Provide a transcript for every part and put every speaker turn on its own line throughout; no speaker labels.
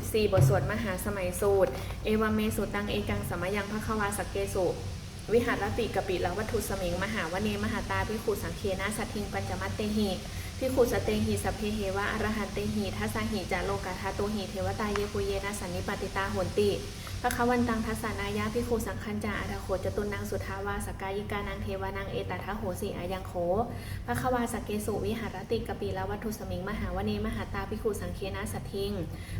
14บทสวดมหาสมัยสูตร เอวเมสุตังเอกังสมยังพระควาสกเกสุ วิหารติกปิละวัตถุสมิง มหาวเนมหาตาพิขุสังเคนะสัทิงปัญจมัตเตหิพิขุสเตหิสเพเฮวะอรหันเตหิทัสหิจาโลกาทาโตหิเทวตาเยปุเยนะสันนิปติตาหนติ พระควันตังทัสสานายะพิคูสังคัญจาอัตโขจตุนางสุทาวาสกายิกานางเทวานางเอตทัโหสีอายังโขพระควาสกเกสุวิหารติกปิละวัตถุสมิงมหาวเนมหาตาพิคูสังเคนะสัทิง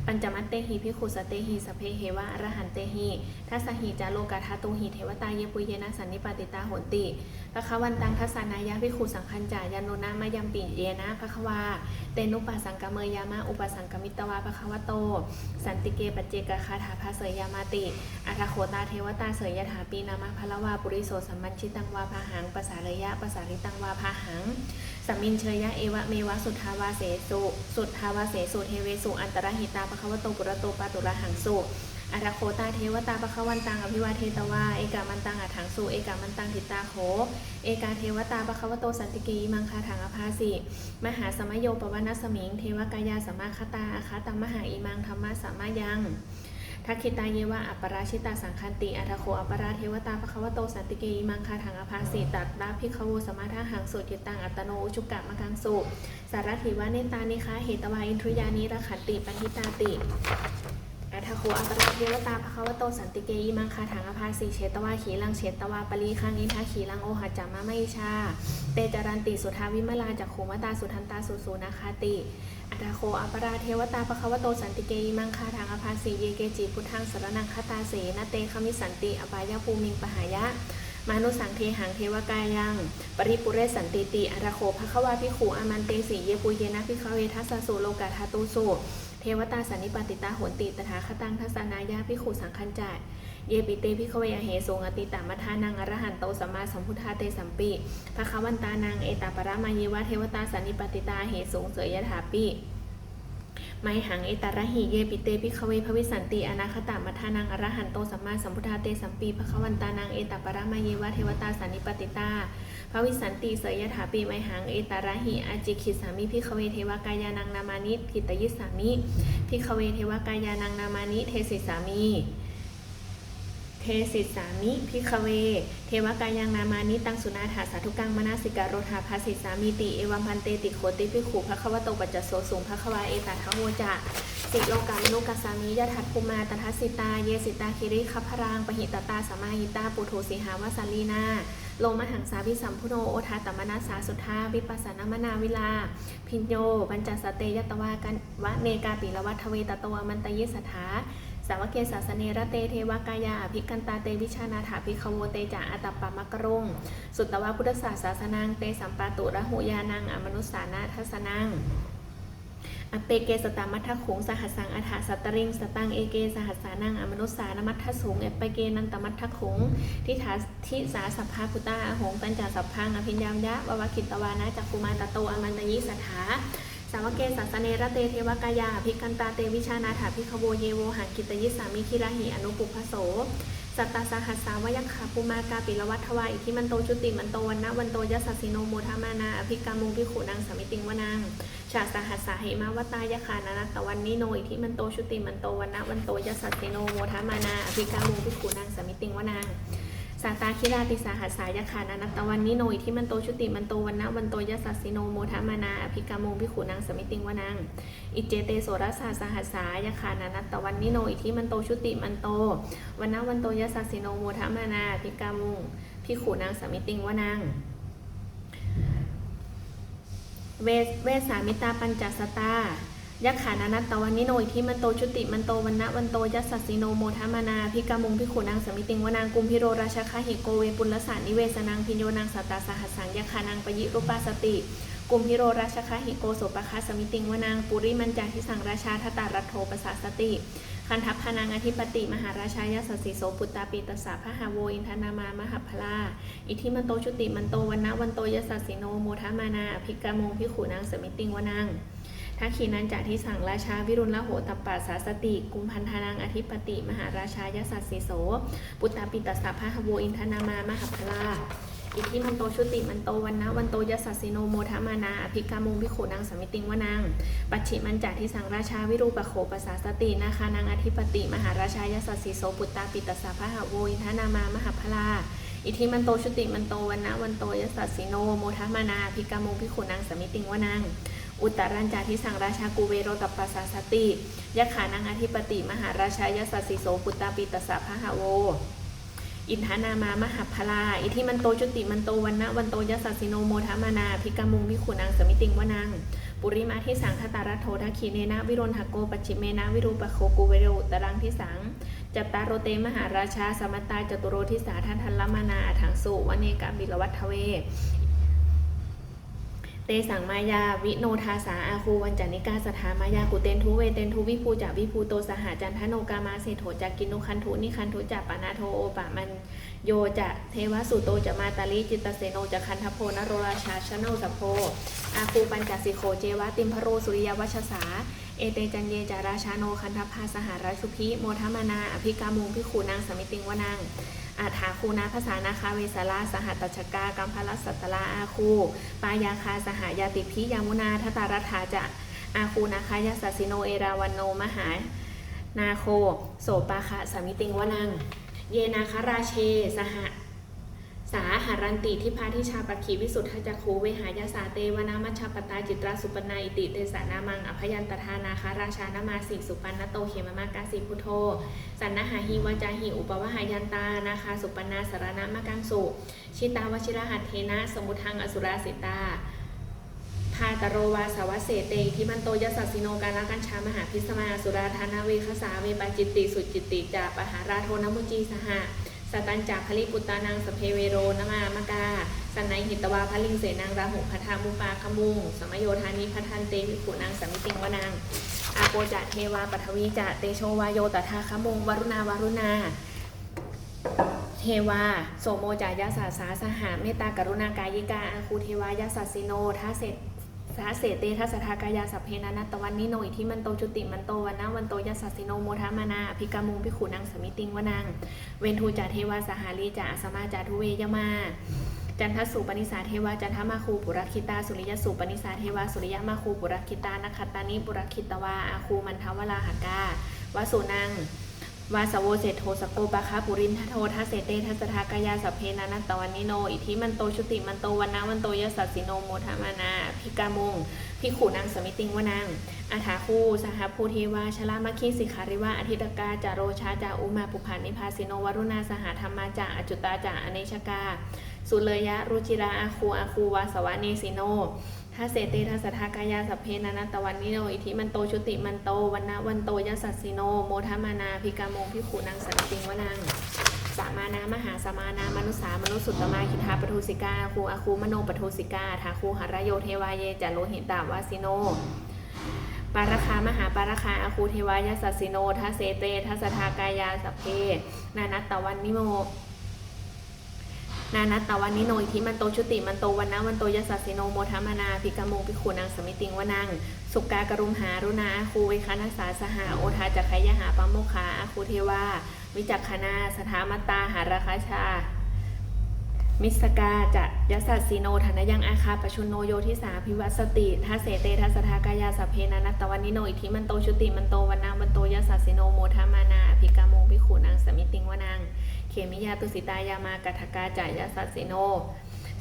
ปัญจมัตเตหิพิคูสเตหิสเพเหวะอรหันเตหิทัสหิจาโลกาทาตุหิเทวตาเยปุเยนะสันนิปติตาโหนติพระควันตังทัสสานายะพิคูสังคัญจายานโนนามายมปิเยนะพระควาเตนุปัสสังกเมยามาอุปสังกมิตวาพระควโต สันติเกปเจกคาถาภาเสยามาติอัทโคตาเทวตาเสยยถาปีนามาพละวาปุริโสสัมมัชิตังวาพาหังปสาระยะปสาริตังวาพาหังสัมมินเชยยะเอวะเมวะสุทธาวาเสสุสุทธาวาเสสุเทเวสุอันตรหิตาปะคะวโตปุระโตปาตุระหังสุอัทโคตาเทวตาปะควันตังอภิวาเทตวา เอกามันตังอัถังสุเอกามันตังทิตาโขเอกาเทวตาปะควโตสันติกยิมังคาถังอภาสิมหาสมโยปวนัสมิง เทวกายาสมมาคตาอาคาตังมหาอิมังธรรมะสามมายัง ทักขิตาเยวะอัปปราชิตาสังคันติอัทโคอัปปราเทวตาภควโตสันติเกอิมังคาถังอภาสีตัดราพิคโวสมาทาหังสุติตังอัตโนอุชุกกะมะกังสุสารถิวะเนตานิคาเหตวาอินทรุยานิรขันติปันทิตาติ อัทโคอัปปราเทวตาภควโตสันติเกอิมังคาถังอภาสีเชตวาขีลังเชตวาปรีคังอินทาขีลังโอหัจามะไมชา เตจารันติสุทาวิมลาจักขุมตาสุทันตาสุสูนาคาติอัตโคอัปปราเทวตาปะควโตสันติเกยิมังคาทางอภาสีเยเกจิพุทธังสรนังคตาเสนเตคมิสันติอบายาภูมิงปหายะมานุสังเทหังเทวกายัง ปริปุเรสันติติอัตโคภควาพิขูอามันเตสีเยปุเยนะพิคเวทัสสะสุโลกาทาตุสุ เทวตาสันนิปติตาโหนติตถาคตังทัสนายาพิขูสังคัญจายเยปิเตพิคเวอเหสงอติตามัทานังอรหันโตสัมมาสัมพุทธาเตสัมปิภควันตานังเอตาปรามาเยวะเทวตาสันนิปติตาเหสงเสยยถาปิ ไมหังเอตาระหิเยปิเตพิคเวภวิสันติอนาคตามัทานังอรหันโตสัมมาสัมพุทธาเตสัมปีพระควันตานังเอตปรมาเยวะเทวตาสันนิปติตาพระวิสันติเสยยถาปีไมหังเอตาระหิอาจิขิสามิพิคเวเทวกายานังนามานิกิตยิสามิพิคเวเทวกายานังนามานิเทศิสามี เทสิสามิพิคเว เทวกายังนามานิตังสุนาถาสาธุกังมนาสิกาโรธาภาสิสามีติ เอวัมพันเตติโคติพิขูพระควโตปัจจโสสูงพระควาเอตาทะโวจะสิโลกามนุกัสสามิยะทัตภูมาตทัสสิตา เยสิตาคิริคัพรางปหิตตาสมาหิตาปุโทสิหาวาสันลีนาโลมหังสาวิสัมพุโนโอทาตมนาสาสุทธาวิปัสสนามนาวิลา พิญโยปัญจสเตยตวากันวะเนกาปิละวัทเวตตวมันตยิสถา สาวกเกศาสเนระเตเทวกายาภิกันตาเตวิชานาถาภิกขโวเตจาอัตปปามะกรงสุตวาพุทธศาสสนังเตสัมปาตุระหุยานังอมนุสานาทัสนังอเปเกสตามัทถขุงสหัสสังอัฏฐสัตริงสตังเอเกสหัสสานังอมนุสานมัทสงเอปเปเกนันตมัทถขุงทิฏฐาทิสาสัพพาคุตาอหงปัญจสัพพังอภิญญามยะววคิตวานะจักกุมาตโตอมันตยิสถา สาวเกสัสเนระเตเทวกายาภิกันตาเตวิชานาถาภิกขโวเยโวหังกิตยิสามิคิราหิอนุปุพโส สัตตาสหัสสาวยัคขาปุมากาปิละวัฏวาอิทิมันโตชุติมันโตวันนะวันโตยัสสสิโนโมทามานาอภิกามุงพิขุนางสมิติงวนังชาสหัสสาเหมาวตายคานานัตตวันนิโนอิทิมันโตชุติมันโตวันนะวันโตยัสสสิโนโมทามานาอภิกามุงพิขุนางสมิติงวนัง สาตาคิราติสาหัสสายคานานัตตวันนิโนอิทิมันโตชุติมันโตวันนะวันโตยัสสสิโนโมทามานาอภิกามุงพิขุนางสมิติงวนังอิเจเตโสรสาสหัสสายคานานัตตวันนิโนอิทิมันโตชุติมันโตวันนะวันโตยัสสสิโนโมทามานาอภิกามุงพิขุนางสมิติงวนังเวสเวสามิตาปัญจสตา ยักขานานัตตวันนิโนอิทิมันโตชุติมันโตวันนะวันโตยัสสิโนโมทามานาพิกามุงพิขุนางสมิติงวนางกุมพิโรราชคาหิโกเวปุลสานิเวสนางพิญโยนางสัตตาสหัสสังยักขานางปยิรูปาสติกุมพิโรราชคาหิโกโสปะคาสมิติงวนางปุริมันจาทิสังราชาทตารัตโทปสาสติคันทัพพนางอธิปติมหาราชายาสสิโสปุตตาปิตสสะพหาโวอินทนามามหพลาอิทิมันโตชุติมันโตวันนะวันโตยสสิโนโมทามานาอภิกามงพิขุนางสมิติงวนาง ทักขีนันจากที่สั่งราชาวิรุณละโหตปปัสสาสติ กุมพันธานังอธิปติ มหาราชายสัสสิโส ปุตตาปิตสสะพะหโวอินทนามามหพลาอิทธิมันโตชุติมันโตวันนะวันโตยสสสสิโนโมทะมานาอภิกามุงพิโขนางสมิติงวนางปัจฉิมันจาทิสังราชาวิรูปโขปสาสตินาคานางอธิปติมหาราชายสสสสิโสปุตตาปิตสสะพะหโวอินทนามามหาพลาอิทธิมันโตชุติมันโตวันนะวันโตยสสสสิโนโมทะมานาอภิกามุงพิโขนางสมิติงวนาง อุตรัญจาทิสังราชากูเวโรตปปัสสาสติยะขานังอธิปติ มหาราชายสสสสิโสปุตตาปิตสสะพะหะโวอินทานามามหัพลา อิทิมันโตจุติมันโตวันนะวันโตยสสสสิโนโมทามานาพิกามุงวิขุนังสมิติงวนัง ปุริมาที่สังคตารัตโททักขีเนนะวิรุณหโกปัจฉิเมนะวิรูปโคกุเวโรตรังที่สังจัตตารโรเตมหาราชาสมัตตาจตุโรทิสาทันทันลมานาถังสุวเนกาบิลวัตทเว สังมายา วิโนทาสาอาคูวันจานิกาสถามายากุเตนทุเวเตนทุวิภูจาวิภูโตสหจันทโนกามาเศโถจากกินุคันทุนิคันทุจาปานาโทโอปะมันโยจะเทวสุโตจะมาตาลิจิตตเสโนจะคันทโพนโรราชาชโนสโพอาคูปัญจสิโคเจวะติมพโรสุริยวัชสา เอเตจันเยจาราชาโนคันทพาสหราชุพิโมทมานา อภิกามุงพิขูนางสมิติงวนังอาถาคูนาภาษานาคาเวสลาสหัตชกากัมพลัสสัตลาอาคู ปายาคาสหายาติพิยามุนาทตารัฐาจะอาคูนาคายาสสิโนเอราวันโนมหานาโค โสปาคะสมิติงวนัง เยนาคาราเช สห สาหารันติทิพาทิชาปคีวิสุทธจักขูเวหายาสาเตวนามัชปตาจิตราสุปนาอิติเตสานามังอภยันตทานาคาราชานามาสิสุปันนโตเขมมากาสิพุทโธสันนหาหิวาจาหิอุปวหายันตานาคาสุปนาสารณะมะกังสุ ชิตาวชิรหัตเทนะสมุทังอสุราสิตาพาตโรวาสาวเสเตทิมันโตยสัสสิโนการละกัญชามหาพิสมาสุราธานาเวคสาเวปาจิตติสุจิตติจาปหาราโทนมุจีสหะ สตันจากพลิปุตตานังสเพเวโรนมามกาสันในหิตวาพลิงเสนางราหุพัทามุปาคมุงสมโยธานิพัทันเตวิขุนางสมิติงวนางอาโปจะเทวาปทวีจะเตโชวาโยตถาคมุงวรุณาวรุณาเทวาโสโมจายาสาสาสหาเมตตากรุณากายิกาอาคูเทวายาสัสสิโนทัสเส สาเสเตทัสทากายาสัพเพนานัตวันนิโนอิทิมันโตจุติมันโตวันนะวันโตยัสสสิโนโมทามานาภิกามุงพิขุนังสมิติงวนัง เวนทูจาเทวาสหาลีจาอสมาจาทุเวยมา จันทสุปนิสาเทวาจันทมาคูปุรคิตาสุริยสุปนิสาเทวาสุริยมาคูปุรคิตานคัตตานิปุรคิตวาอาคูมันทวราหกาวสุนัง วาสโวเศรษโทสโกปะคะปุรินทโททัสเสเตทัสทากายาสเพนานัตตวันนิโน อิทิมันโตชุติมันโตวันนะวันโตยสสสสิโนโมทามานาพิกามงพิขูนางสมิติงวานังอาถาคูสหภูเทวาชลามัคคีสิขาริวาอธิตกาจาโรชาจาอุมาปุพานิพาสิโนวรุณาสหธรรมาจาอจุตาจาอเนชกา สุเลยะรุจิราอาคูอาคูวาสวะเนสิโน ทัสเสเตทัสสทากายาสัพเพนานัตวันนิโนอิทิมันโตชุติมันโตวันนะวันโตยสสสสิโน โมทามานาพิกามงพิขูนางสมิติงวนังสามานามหาสมานามนุสามนุสุตตมาคิทาปทุสิกาคูอาคูมโนปทุสิกาทาคูหารโยเทวายเยจโลหิตาวาสิโนปาราคามหาปาราคาอาคูเทวายสัสสิโนทัสเสเตทัสสทากายาสัพเพนานัตตวันนิโม นานัตตวันนิโนอิทิมันโตชุติมันโตวันนะวันโตยสสสิโนโมทามานาพิกามุงพิขูนางสมิติงวนังสุกากรุมหารุณาอาคูเวคานัสสาสหาโอทาจักขยหาปัมโมคาอาคูเทวาวิจักขณาสถามตาหาราคาชา มิสกาจะยสัสสีโนธนยังอาคาปชุนโนโยทิสาพิวัสติทัเสเตทัสทากายาสัพเพนานัตตวันนิโนอิทิมันโตชุติมันโตวันนาวันโตยสัสสิโนโมทามานาภิกามุงพิขูนางสมิติงวนัง เขมิยาตุสิตายามากัทกาจายาสัสสิโน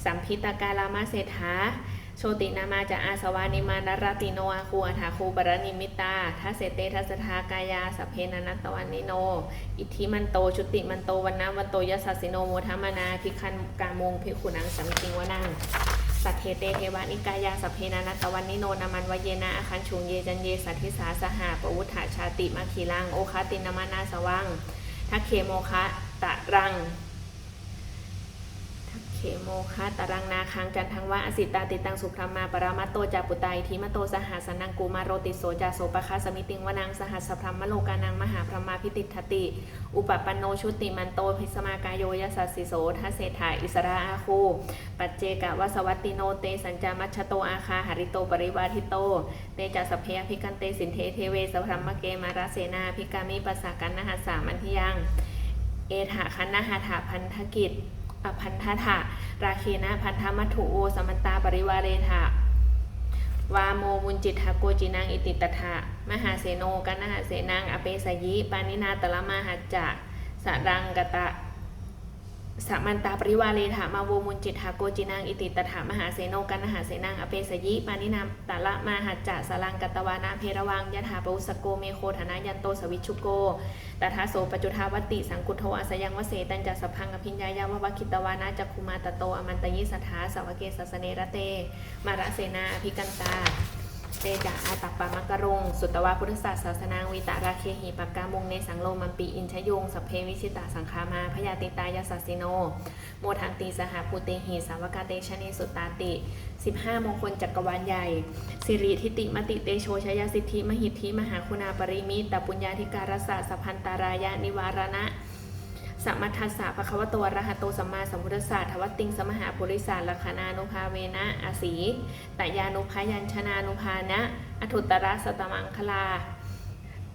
สัมพิตากาลามาเศรษฐาโชตินามาจะอาสวานิมานรติโนอาคูอาถาคูบรณิมิตาทัสเสเตทัสสทากายาสเพนนัตตวันนิโน อิทธิมันโตชุติมันโตวันนะวันโตยสัสสิโนโมทามนาพิคันกามงพิขุนังสัมติงวนังสัทเทเตเทวานิกายาสัพเพนานัตวันนิโนนามันวเยนะอาคันชุงเยจันเยสัทธิสาสหาปวุฒาชาติมาคีลังโอคาตินามานาสวังทักเคโมคะ ตะรังทักเขโมคะตารังนาคังจันทังวะอสิตาติตังสุพรมมาปรามาโตจาปุตตาอิทิมโตสหัสนังกูมาโรติโสจาโสปะคะสมิติงวนังสหัสพรหมโลกานังมหาพรมาพิติทติ อุปปันโนชุติมันโตพิสมากายโยยสัสสิโสทัสเศถาอิสราอาคูปัจเจกวสวัตติโนเตสัญจามัชโตอาคาหริโตปริวาทิโต เตจัสพเพอภิกันเตสินเทเทเวสพรมเกมาราเสนาภิกามิปัสสากันนหัสสามันทิยัง เอถาคันนาหาถาพันธกิจอพันธถะราเคนะพันธมัตถุโอสมันตาปริวาเรถะวาโมมุนจิตหโกจินังอิติตถะมหาเสโนกันนหาเสนางอเปสยิปานินาตละมาหัจจะสรังกตะ สัมมันตาปริวาเรถามาโวมุนจิตหาโกจินังอิติตถามหาเสโนกันหาเสนังอเปสยิปานินาตละมาหัจจะสะรังกตวานาเพระวังยถาปุสโกเมโคธนายันโตสวิชุโกตถาโสปจุทาวติสังกุโทอาสยังวเสตันจัสสพังอภิญญายาววคิตวานาจักคุมาตโตอมันตยิสัทธาสาวเกสสเนระเต มาระเสนาอภิกันตา เตจาอาตัปปามกรงสุตวาพุทธศาสสนางวิตาราเคหิปักกามุงในสังโลมัมปีอินชยงสเพวิชิตาสังคามาพยาติตายาสัสิโน โมทันตีสหภูเตหิสาวกาเตชะเนสุตตาติ 15 มงคลจักรวาลใหญ่ สิริทิติมติเตโชชยสิทธิมหิทธิมหาคุณาปริมิตตปุญญาธิการสสะสัพพันตารายะนิวารณะ สัมมัทัสสะภะคะวะโตอรหะโตสัมมาสัมพุทธัสสะทวัตติงสมหาปุริสาลักขณานุภาเวนะอาศีตยานุภายัญชนานุภานะอทุตตระสตมังคลา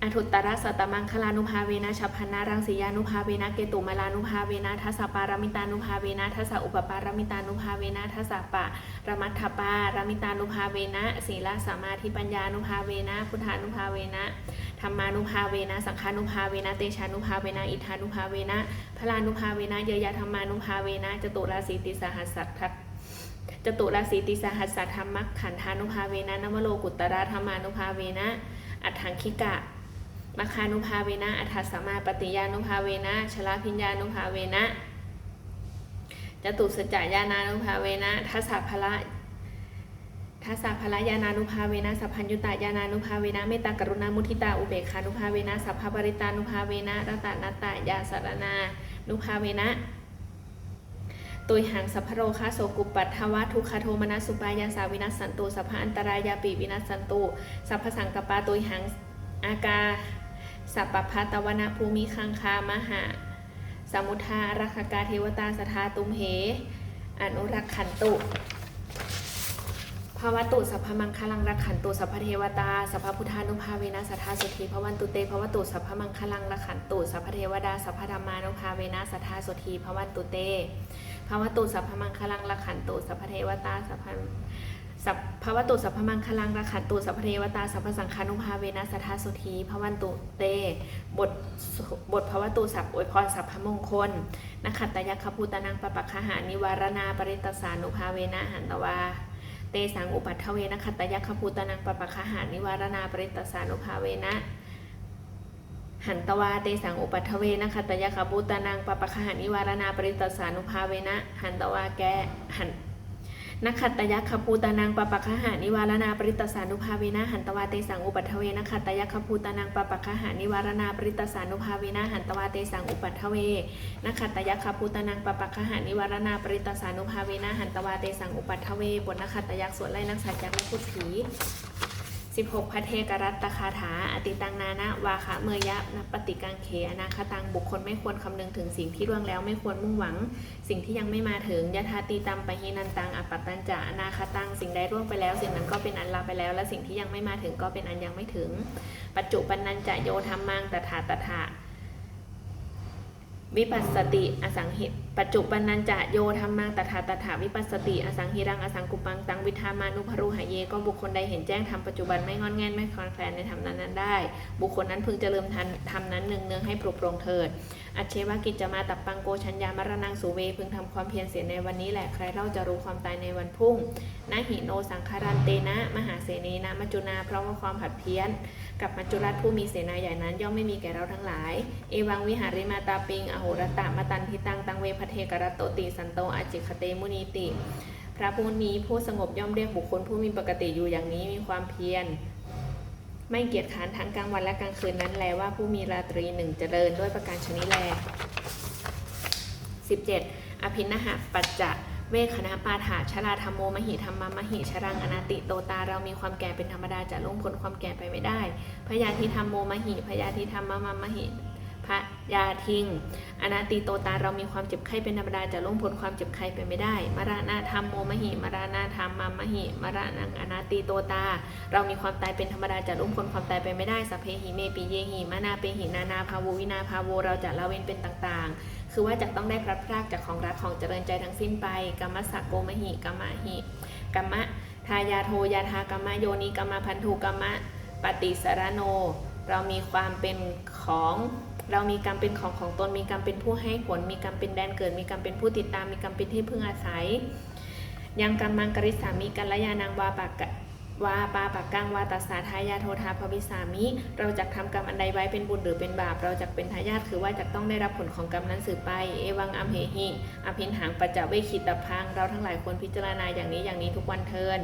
อทุตตระสตมังคลานุภาเวนะฉัพพนารังสียานุภาเวนะเกตุมาลานุภาเวนะทัสสะปารมิตานุภาเวนะทัสสะอุปปารมิตานุภาเวนะทัสสะปะระมัทถปารมิตานุภาเวนะศีลสมาธิปัญญานุภาเวนะพุทธานุภาเวนะธรรมานุภาเวนะสังฆานุภาเวนะเตชานุภาเวนะอิทานุภาเวนะพลานุภาเวนะเยยธรรมานุภาเวนะจตุราสีติสหัสสัทธัตจตุราสีติสหัสสะธรรมขันธานุภาเวนะนวโลกุตตระธรรมานุภาเวนะอัฏฐังคิกะ มคานุภาเวนะ อัฏฐสมมาปฏิยานุภาเวนะ ชลาพิญญานุภาเวนะจตุสจจายานานุภาเวนะ ทัสสะพละทัสสะพละยานานุภาเวนะ สัพพัญญุตายานานุภาเวนะ เมตตากรุณามุทิตา อุเบกขานุภาเวนะ สัพพปริตานุภาเวนะ รัตานัตตายาสารนานุภาเวนะตุยหังสัพพโรคาโสกุปปัทวะทุกขโทมนัสสุปายาสาวินัสสันตุสัพพะอันตรายาปีวินัสสันตุสัพพสังกปาตุยหังอากา สัพพพัตวนาภูมิคังคามหา สมุทารักกาเทวตาสทาตุมเห อนุรักขันตุภาวตุสัพพมังคลังรักขันตุสัพพเทวตาสัพพพุทธานุภาเวนะสัทธาสุธีภวันตุเตภวตุสัพพมังคลังรักขันตุสัพพเทวดาสัพพธรรมานุภาเวนะสัทธาสุธีภวันตุเตภาวตุสัพพมังคลังละขันตุสัพพเทวตาสัพพ สัพภาวตุสัพพมังคลังละขันตุสัพพเทวตาสัพพสังฆานุภาเวนะสัทธาสุธีภวันตุเต บทบทภาวตุสัพอวยพรสัพพมงคลนักขัตตยัคคภูตานังปปะคหานิวารณาปริตสานุภาเวนะหันตวาเตสังอุปัฏฐเวนขัตตยัคคภูตานังปปะคหานิวารณาปริตสานุภาเวนะหันตวาเตสังอุปัฏฐเวนะขัตตยคบุตานังปปะคหานิวารณาปริตสานุภาเวนะหันตวาแกหัน นักขัตตยัคคภูตานังปปะคหานิวารณาปริตสานุภาเวนะหันตวาเตสังอุปัฏฐเวนะขัตตยัคคภูตานังปปะคหานิวารณาปริตสานุภาเวนะหันตวาเตสังอุปัฏฐเวนะขัตตยัคคภูตานังปปะคหานิวารณาปริตสานุภาเวนะหันตวาเตสังอุปัฏฐเวบทนักขัตตยักส่วนไล่นักสัจจักนักพุทธี 16พัทเทกรัตตคาถา อติตังนานะวาคะเมยะนปฏิกังเขอนาคตังบุคคลไม่ควรคำนึงถึงสิ่งที่ล่วงแล้วไม่ควรมุ่งหวัง สิ่งที่ยังไม่มาถึงยะทาตีตัมปะหินันตังอปัตตันจะอนาคตังสิ่งใดล่วงไปแล้ว สิ่งนั้นก็เป็นอันลาไปแล้ว และสิ่งที่ยังไม่มาถึงก็เป็นอันยังไม่ถึง ปัจจุบันนันจะโยธรรมังตถาตถา วิปัสสติอสังหิปัจจุบันนันจะโยธรรมังตถาตถาวิปัสสติอสังหิรังอสังกุปังตังวิธามานุพรุหายเย ก็บุคคลใดเห็นแจ้งทำปัจจุบันไม่งอนแง่นไม่คลอนแคลนในธรรมนั้นนั้นได้ บุคคลนั้นพึงเจริญทันทำนั้นเนืองเนืองให้ปลุกปรงเถิด อัจเชวกิจจะมาตับปังโกชัญญามรณังสุเว พึงทำความเพียรเสียในวันนี้แหละใครเล่าจะรู้ความตายในวันพุ่งนาหิโนสังคารันเตนะ มหาเสนีนะมัจจุนาเพราะว่าความผัดเพี้ยน กับมัจจุราชผู้มีเสนาใหญ่นั้น ย่อมไม่มีแก่เราทั้งหลาย เอวังวิหาริมาตาปิง อโหรตะมาตันทิตังตังเวพเทกรัตโตติสันโตอาจิคเตมุนีติ พระผู้นี้ผู้สงบย่อมเรียกบุคคลผู้มีปกติอยู่อย่างนี้มีความเพียร ไม่เกียจค้านทั้งกลางวันและกลางคืนนั้นแลว่าผู้มีราตรีหนึ่งเจริญด้วยประการชนิดแล 17. อภินหะปัจจะเวคณะปาถาชราธรรมโมมหิธรรมมหิชรังอนาติโตตาเรามีความแก่เป็นธรรมดาจะล่วงพ้นความแก่ไปไม่ได้พยาธิธรรมโมมหิพยาธิธรรมมมมหิ พระยาทิง อนาติโตตาเรามีความเจ็บไข้เป็นธรรมดาจะล่วงพ้นความเจ็บไข้ไปไม่ได้ มรณะธรรมโมมหิ มรณะธรรมมามหิ มรณังอนาติโตตา เรามีความตายเป็นธรรมดาจะล่วงพ้นความตายไปไม่ได้สัพเพหิเมปิเยหิมานาเปหินานาภาวูวินาภาโวเราจะละเว้นเป็นต่างๆ คือว่าจะต้องได้พลัดพรากจากของรักของเจริญใจทั้งสิ้นไปกรรมสักโกมหิกรรมหิกรรมะทายาโทยาทากรรมะโยนิกรรมะพันธุกรรมะปฏิสารโน เรามีความเป็นของ เรามีกรรมเป็นของของตน มีกรรมเป็นผู้ให้ผล มีกรรมเป็นแดนเกิด มีกรรมเป็นผู้ติดตาม มีกรรมเป็นที่พึ่งอาศัย ยังกรรมังกริสามีกัลยานังวาปากวาปาปากกังวาตัสสาทายาโทธาภวิสามิ เราจะทำกรรมอันใดไว้เป็นบุญหรือเป็นบาป เราจะเป็นทายาทคือว่าจะต้องได้รับผลของกรรมนั้นสืบไป เอวังอัมเหหิอภินหังปัจจเวคิตพัง เราทั้งหลายควรพิจารณาอย่างนี้อย่างนี้ทุกวันเทิน